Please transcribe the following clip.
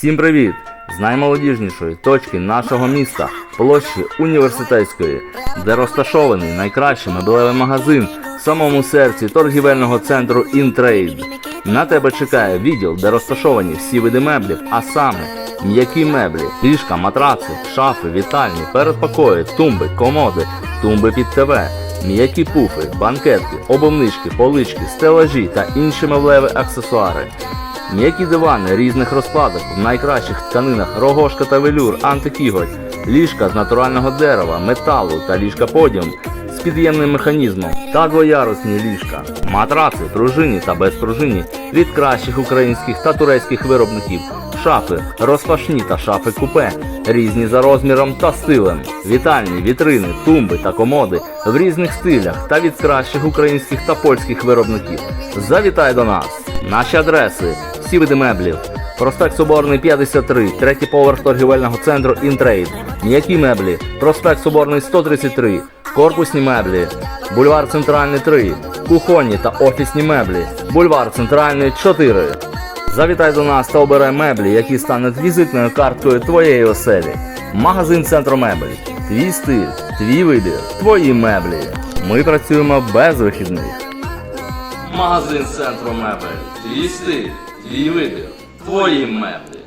Всім привіт! З наймолодіжнішої точки нашого міста, площі університетської, де розташований найкращий меблевий магазин в самому серці торгівельного центру Інтрейд. На тебе чекає відділ, де розташовані всі види меблів, а саме м'які меблі, ліжка, матраци, шафи, вітальні, передпокої, тумби, комоди, тумби під ТВ, м'які пуфи, банкетки, обовнички, полички, стелажі та інші меблеві аксесуари. М'які дивани різних розкладок в найкращих тканинах рогошка та велюр, антикіготь, ліжка з натурального дерева, металу та ліжка подіум з під'ємним механізмом та двоярусні ліжка, матраци, пружинні та безпружинні від кращих українських та турецьких виробників, шафи, розпашні та шафи купе, різні за розміром та стилем, вітальні, вітрини, тумби та комоди в різних стилях та від кращих українських та польських виробників. Завітай до нас! Наші адреси, всі види меблів. Проспект Соборний 53, третій поверх торгівельного центру Інтрейд. М'які меблі. Проспект Соборний 133, корпусні меблі. Бульвар Центральний 3, кухонні та офісні меблі. Бульвар Центральний 4. Завітай до нас та обирай меблі, які стануть візитною карткою твоєї оселі. Магазин Центромебель. Твій стиль, твій вибір, твої меблі. Ми працюємо без вихідних. Магазин центру мебель. Твій стиль, твій вибір, твої меблі.